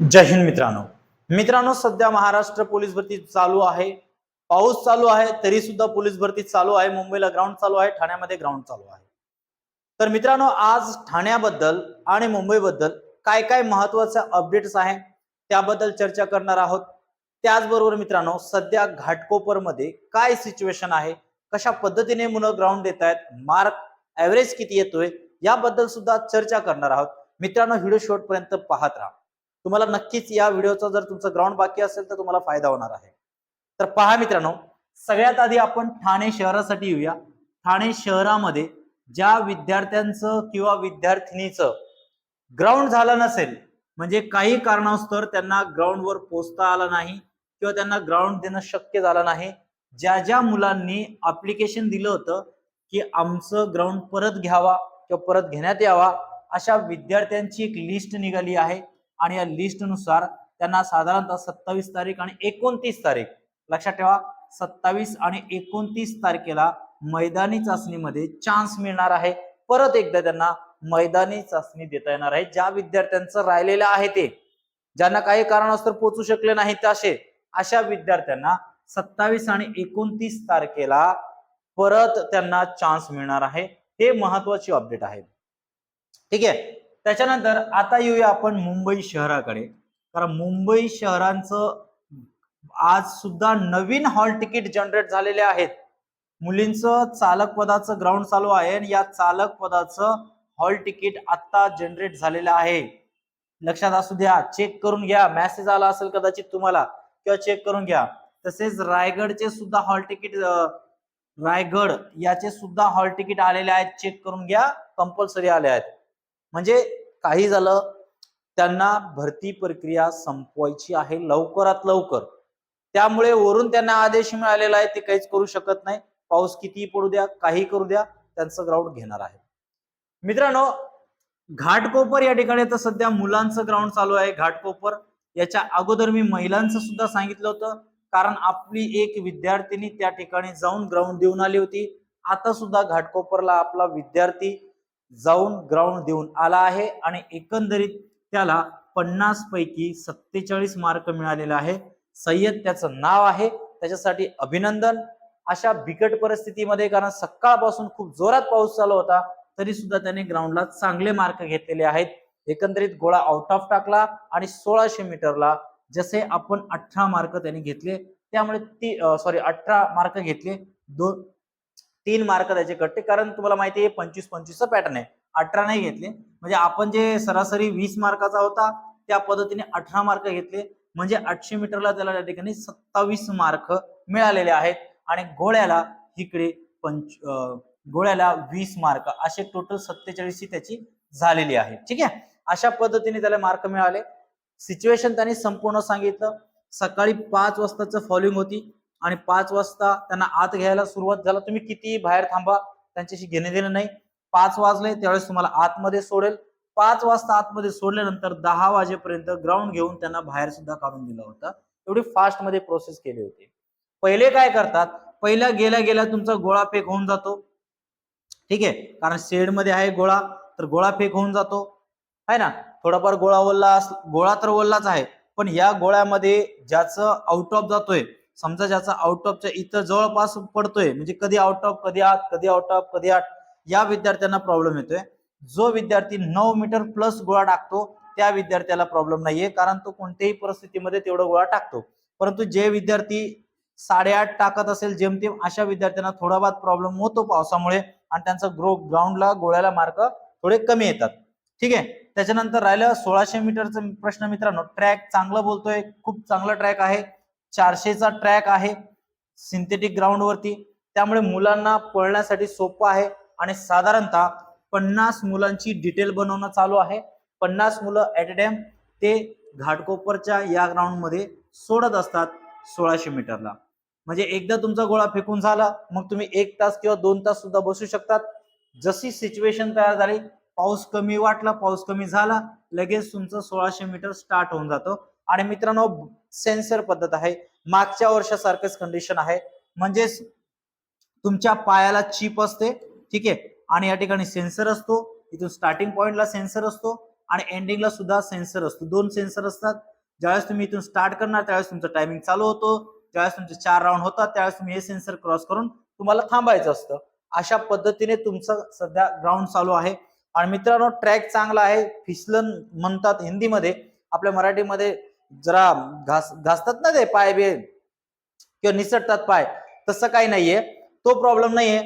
जय हिंद मित्रांनो. मित्रांनो सध्या महाराष्ट्र पोलीस भरती चालू आहे. पाऊस चालू आहे तरी सुद्धा पोलीस भरती चालू आहे. मुंबईला ग्राउंड चालू आहे ठाण्यामध्ये ग्राउंड चालू आहे. तर मित्रांनो आज ठाण्याबद्दल आणि मुंबईबद्दल काय काय महत्त्वाचे अपडेट्स आहे त्याबद्दल चर्चा करणार आहोत. त्याचबरोबर मित्रांनो सध्या घाटकोपरमध्ये काय सिच्युएशन आहे कशा पद्धतीने मुलं ग्राउंड देत आहेत मार्क ऍव्हरेज किती येतोय याबद्दल सुद्धा चर्चा करणार आहोत. मित्रांनो व्हिडिओ शेवटपर्यंत पाहत राहा. तुम्हाला नक्कीच या व्हिडिओचा जर तुमचं ग्राउंड बाकी असेल तर तुम्हाला फायदा होणार आहे. तर पहा मित्रांनो सगळ्यात आधी आपण ठाणे शहरासाठी येऊया. ठाणे शहरामध्ये ज्या विद्यार्थ्यांचं किंवा विद्यार्थिनीचं ग्राउंड झालं नसेल म्हणजे काही कारणास्तव त्यांना ग्राउंडवर पोचता आला नाही किंवा त्यांना ग्राउंड देणं शक्य झालं नाही ज्या ज्या मुलांनी अप्लिकेशन दिलं होतं की आमचं ग्राउंड परत घ्यावा किंवा परत घेण्यात यावा अशा विद्यार्थ्यांची एक लिस्ट निघाली आहे. आणि या लिस्टनुसार त्यांना साधारणतः सत्तावीस तारीख आणि एकोणतीस तारीख. लक्षात ठेवा सत्तावीस आणि एकोणतीस तारखेला मैदानी चाचणीमध्ये चान्स मिळणार आहे. परत एकदा त्यांना मैदानी चाचणी देता येणार आहे. ज्या विद्यार्थ्यांचं राहिलेलं आहे ते ज्यांना काही कारणास्तव पोहोचू शकले नाही असे अशा विद्यार्थ्यांना सत्तावीस आणि एकोणतीस तारखेला परत त्यांना चान्स मिळणार आहे. हे महत्वाची अपडेट आहे. ठीक आहे? त्याच्यानंतर आता येऊया आपण मुंबई शहराकडे. कारण मुंबई शहरांचं आज सुद्धा नवीन हॉल तिकीट जनरेट झालेले आहेत. मुलींचं चालक पदाचं ग्राउंड चालू आहे आणि या चालक पदाचं हॉल तिकीट आता जनरेट झालेलं आहे. लक्षात असू द्या चेक करून घ्या. मेसेज आला असेल कदाचित तुम्हाला किंवा चेक करून घ्या. तसेच रायगडचे सुद्धा हॉल तिकीट रायगड याचे सुद्धा हॉल तिकीट आलेले आहेत. चेक करून घ्या. कंपल्सरी आले आहेत. म्हणजे काही झालं त्यांना भरती प्रक्रिया संपवायची आहे लवकरात लवकर. त्यामुळे वरून त्यांना आदेश मिळालेला आहे ते काहीच करू शकत नाही. पाऊस कितीही पडू द्या काही करू द्या त्यांचं ग्राउंड घेणार आहे. मित्रांनो घाटकोपर या ठिकाणी तर सध्या मुलांचं ग्राउंड चालू आहे. घाटकोपर याच्या अगोदर मी महिलांचं सुद्धा सांगितलं होतं. कारण आपली एक विद्यार्थिनी त्या ठिकाणी जाऊन ग्राउंड देऊन आली होती. आता सुद्धा घाटकोपरला आपला विद्यार्थी जाऊन ग्राउंड देऊन आला आहे आणि एकंदरीत त्याला पन्नास पैकी सत्तेचाळीस मार्क मिळालेले आहे. सय्यद त्याचं नाव आहे. त्याच्यासाठी अभिनंदन. अशा बिकट परिस्थितीमध्ये कारण सकाळपासून खूप जोरात पाऊस चालू होता तरी सुद्धा त्याने ग्राउंडला चांगले मार्क घेतलेले आहेत. एकंदरीत गोळा आउट ऑफ टाकला आणि सोळाशे मीटरला जसे आपण अठरा मार्क त्यांनी घेतले त्यामुळे ती सॉरी अठरा मार्क घेतले दोन तीन मार्क त्याचे कटते कारण तुम्हाला माहिती आहे पंचवीस पंचवीसचा पॅटर्न आहे. अठरा नाही घेतले. म्हणजे आपण जे सरासरी वीस मार्काचा होता त्या पद्धतीने अठरा मार्क घेतले. म्हणजे आठशे मीटरला त्याला त्या ठिकाणी सत्तावीस मार्क मिळालेले आहेत. आणि गोळ्याला इकडे पंच गोळ्याला वीस मार्क असे टोटल सत्तेचाळीस त्याची झालेली आहे. ठीक आहे? अशा पद्धतीने त्याला मार्क मिळाले. सिच्युएशन त्यांनी संपूर्ण सांगितलं. सकाळी पाच वाजताचं फॉलोइंग होती. आणि पाच वाजता त्यांना आत घ्यायला सुरुवात झाला. तुम्ही किती बाहेर थांबा त्यांच्याशी घेणे देणं नाही. पाच वाजले त्यावेळेस तुम्हाला आतमध्ये सोडेल. पाच वाजता आतमध्ये सोडल्यानंतर दहा वाजेपर्यंत ग्राउंड घेऊन त्यांना बाहेर सुद्धा काढून दिला होता. एवढी फास्टमध्ये प्रोसेस केली होती. पहिले काय करतात? पहिल्या गेल्या गेल्या तुमचा गोळा फेक होऊन जातो. ठीक आहे? कारण शेडमध्ये आहे गोळा तर गोळा फेक होऊन जातो. आहे ना? थोडाफार गोळा ओल्ला गोळा तर ओल्लाच आहे. पण या गोळ्यामध्ये ज्याचं आउट ऑफ जातोय समजा ज्याचा आउट ऑफच्या इथं जवळपास पडतोय म्हणजे कधी आउट ऑफ कधी आत कधी आउट ऑफ कधी आठ या विद्यार्थ्यांना प्रॉब्लेम येतोय. जो विद्यार्थी नऊ मीटर प्लस गोळा टाकतो त्या विद्यार्थ्याला प्रॉब्लेम नाहीये कारण तो कोणत्याही परिस्थितीमध्ये तेवढा गोळा टाकतो. परंतु जे विद्यार्थी साडेआठ टाकत असेल जेमतेम अशा विद्यार्थ्यांना थोडाफार प्रॉब्लेम होतो पावसामुळे आणि त्यांचा ग्रो ग्राउंडला गोळ्याला मार्क थोडे कमी येतात. ठीक आहे? त्याच्यानंतर राहिलं सोळाशे मीटरचा प्रश्न मित्रांनो. ट्रॅक चांगलं बोलतोय खूप चांगला ट्रॅक आहे. चारशेचा ट्रॅक आहे सिंथेटिक ग्राउंडवरती त्यामुळे मुलांना पळण्यासाठी सोपं आहे आणि साधारणतः पन्नास मुलांची डिटेल बनवणं चालू आहे. पन्नास मुलं ऍट अ टाइम ते घाटकोपरच्या या ग्राउंडमध्ये सोडत असतात सोळाशे मीटरला म्हणजे एकदा तुमचा गोळा फेकून झाला मग तुम्ही एक तास किंवा दोन तास सुद्धा बसू शकतात. जशी सिच्युएशन तयार झाली पाऊस कमी वाटला पाऊस कमी झाला लगेच तुमचं सोळाशे मीटर स्टार्ट होऊन जातं. आणि मित्रांनो सेन्सर पद्धत आहे. मागच्या वर्षासारखंच कंडिशन आहे. म्हणजेच तुमच्या पायाला चिप असते ठीक आहे? आणि या ठिकाणी सेन्सर असतो. इथून स्टार्टिंग पॉइंटला सेन्सर असतो आणि एंडिंगला सुद्धा सेन्सर असतो. दोन सेन्सर असतात. ज्यावेळेस तुम्ही इथून स्टार्ट करणार त्यावेळेस तुमचं टायमिंग चालू होतो. ज्यावेळेस तुमचे चार राऊंड होतात त्यावेळेस तुम्ही हे सेन्सर क्रॉस करून तुम्हाला थांबायचं असतं. अशा पद्धतीने तुमचं सध्या ग्राउंड चालू आहे. आणि मित्रांनो ट्रॅक चांगला आहे. फिसलन म्हणतात हिंदीमध्ये. आपल्या मराठीमध्ये जरा घास घासतात ना ते पाय बे किंवा निसटतात पाय तसं काही नाहीये. तो प्रॉब्लेम नाहीये.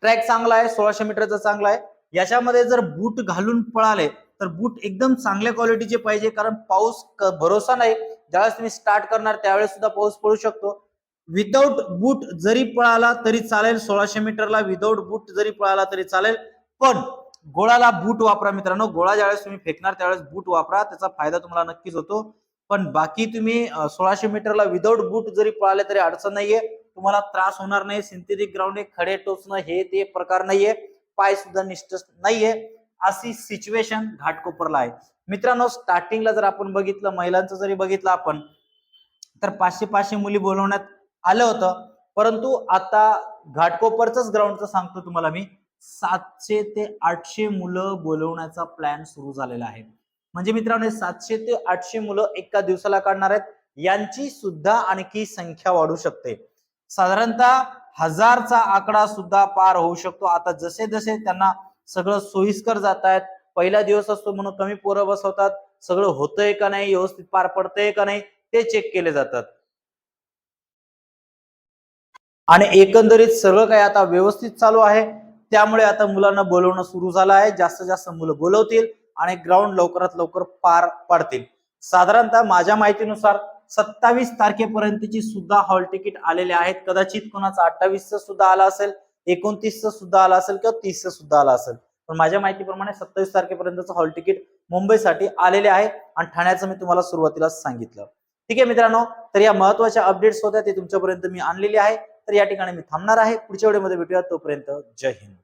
ट्रॅक चांगला आहे सोळाशे मीटरचा चांगला आहे. याच्यामध्ये जर बूट घालून पळाले तर बूट एकदम चांगल्या क्वालिटीचे पाहिजे कारण पाऊस भरोसा नाही. ज्यावेळेस तुम्ही स्टार्ट करणार त्यावेळेस सुद्धा पाऊस पडू शकतो. विदाऊट बूट जरी पळाला तरी चालेल सोळाशे मीटरला विदाऊट बूट जरी पळाला तरी चालेल पण गोळाला बूट वापरा मित्रांनो. गोळा ज्यावेळेस तुम्ही फेकणार त्यावेळेस बूट वापरा. त्याचा फायदा तुम्हाला नक्कीच होतो. पण बाकी तुम्ही सोळाशे मीटरला विदाऊट बूट जरी पळाले तरी अडचण नाहीये. तुम्हाला त्रास होणार नाही. सिंथेटिक ग्राउंड खडे टोचणं हे ते प्रकार नाहीये. पाय सुद्धा निष्ठ नाहीये. अशी सिच्युएशन घाटकोपरला आहे. मित्रांनो स्टार्टिंगला जर आपण बघितलं महिलांचं जरी बघितलं आपण तर पाचशे पाचशे मुली बोलवण्यात आलं होतं. परंतु आता घाटकोपरच ग्राउंडचं सांगतो तुम्हाला मी. सातशे ते आठशे मुलं बोलवण्याचा प्लॅन सुरू झालेला आहे. म्हणजे मित्रांनो हे सातशे ते आठशे मुलं एका दिवसाला काढणार आहेत. यांची सुद्धा आणखी संख्या वाढू शकते. साधारणतः हजारचा आकडा सुद्धा पार होऊ शकतो. आता जसे जसे त्यांना सगळं सोयीस्कर जात आहेत पहिला दिवस असतो म्हणून कमी पोरं बसवतात सगळं होतंय का नाही व्यवस्थित पार पडतंय का नाही ते चेक केले जातात. आणि एकंदरीत सगळं काही आता व्यवस्थित चालू आहे. त्यामुळे आता मुलांना बोलवणं सुरू झालं आहे. जास्तीत जास्त मुलं बोलवतील. आणि ग्राउंड लवकरात लवकर पार पडतील. साधारणतः माझ्या माहितीनुसार सत्तावीस तारखेपर्यंतची सुद्धा हॉल तिकीट आलेले आहेत. कदाचित कोणाचा अठ्ठावीसचं सुद्धा आला असेल एकोणतीसचं सुद्धा आला असेल किंवा तीसचं सुद्धा आला असेल. पण माझ्या माहितीप्रमाणे सत्तावीस तारखेपर्यंतचं हॉल तिकीट मुंबईसाठी आलेले आहे आणि ठाण्याचं मी तुम्हाला सुरुवातीलाच सांगितलं. ठीक आहे मित्रांनो तर या महत्त्वाच्या अपडेट्स होत्या ते तुमच्यापर्यंत मी आणलेले आहे. तर या ठिकाणी मी थांबणार आहे. पुढच्या व्हिडिओमध्ये भेटूया. तोपर्यंत जय हिंद.